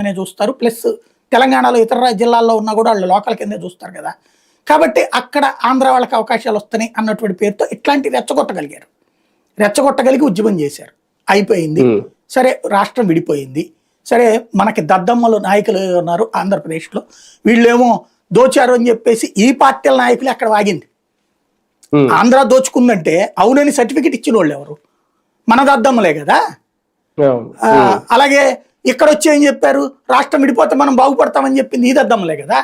అనే చూస్తారు. ప్లస్ తెలంగాణలో ఇతర జిల్లాల్లో ఉన్నా కూడా వాళ్ళు లోకల్ కిందే చూస్తారు కదా. కాబట్టి అక్కడ ఆంధ్ర వాళ్ళకి అవకాశాలు వస్తున్నాయి అన్నటువంటి పేరుతో ఇట్లాంటి రెచ్చగొట్టగలిగారు. రెచ్చగొట్టగలిగి ఉద్యమం చేశారు. అయిపోయింది. సరే రాష్ట్రం విడిపోయింది. సరే మనకి దద్దమ్మలు నాయకులు ఉన్నారు? ఆంధ్రప్రదేశ్లో. వీళ్ళేమో దోచారు అని చెప్పేసి ఈ పార్టీల నాయకులు అక్కడ వాగింది. ఆంధ్ర దోచుకుందంటే అవునని సర్టిఫికెట్ ఇచ్చిన వాళ్ళు ఎవరు? మన దద్దమ్మలే కదా. అలాగే ఇక్కడ వచ్చి ఏం చెప్పారు? రాష్ట్రం విడిపోతే మనం బాగుపడతామని చెప్పింది ఈ దద్దమ్మలే కదా.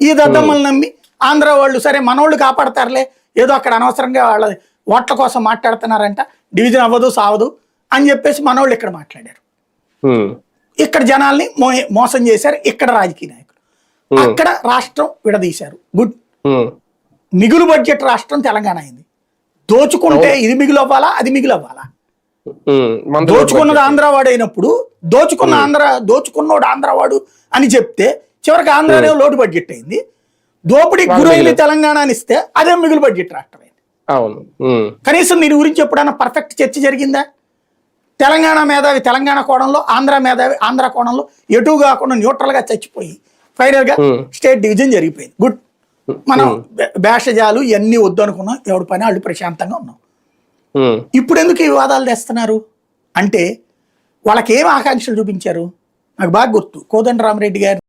ఈ దద్దమ్మలు నమ్మి ఆంధ్ర వాళ్ళు సరే మనోళ్ళు కాపాడతారులే ఏదో అక్కడ అనవసరంగా వాళ్ళ ఓట్ల కోసం మాట్లాడుతున్నారంట డివిజన్ అవ్వదు సావదు అని చెప్పేసి మనోళ్ళు ఇక్కడ మాట్లాడారు. ఇక్కడ జనాల్ని మో మోసం చేశారు ఇక్కడ రాజకీయ నాయకులు. అక్కడ రాష్ట్రం విడదీశారు. గుడ్. మిగులు బడ్జెట్ రాష్ట్రం తెలంగాణ అయింది. దోచుకుంటే ఇది మిగులు అవ్వాలా అది మిగులు అవ్వాలా దోచుకున్నది ఆంధ్రవాడు అయినప్పుడు దోచుకున్న ఆంధ్ర దోచుకున్నోడు ఆంధ్రవాడు అని చెప్తే చివరికి ఆంధ్రానే లోటు బడ్జెట్ అయింది. దోపిడీ గురైన తెలంగాణ అని ఇస్తే అదే మిగులు బడ్జెట్ రాష్ట్రం అయింది అవును. కనీసం దీని గురించి ఎప్పుడైనా పర్ఫెక్ట్ చర్చ జరిగిందా? తెలంగాణ మేధావి తెలంగాణ కోణంలో ఆంధ్ర మేధావి ఆంధ్ర కోణంలో ఎటు కాకుండా న్యూట్రల్గా చచ్చిపోయి ఫైనల్గా. స్టేట్ డివిజన్ జరిగిపోయింది. గుడ్. మనం భేషజాలు ఇవన్నీ వద్దు అనుకున్నాం ఎవడి పని? వాళ్ళు ప్రశాంతంగా ఉన్నాం. ఇప్పుడు ఎందుకు ఈ వివాదాలు తెస్తున్నారు? అంటే వాళ్ళకి ఏం ఆకాంక్షలు చూపించారు? నాకు బాగా గుర్తు. కోదండరామరెడ్డి గారు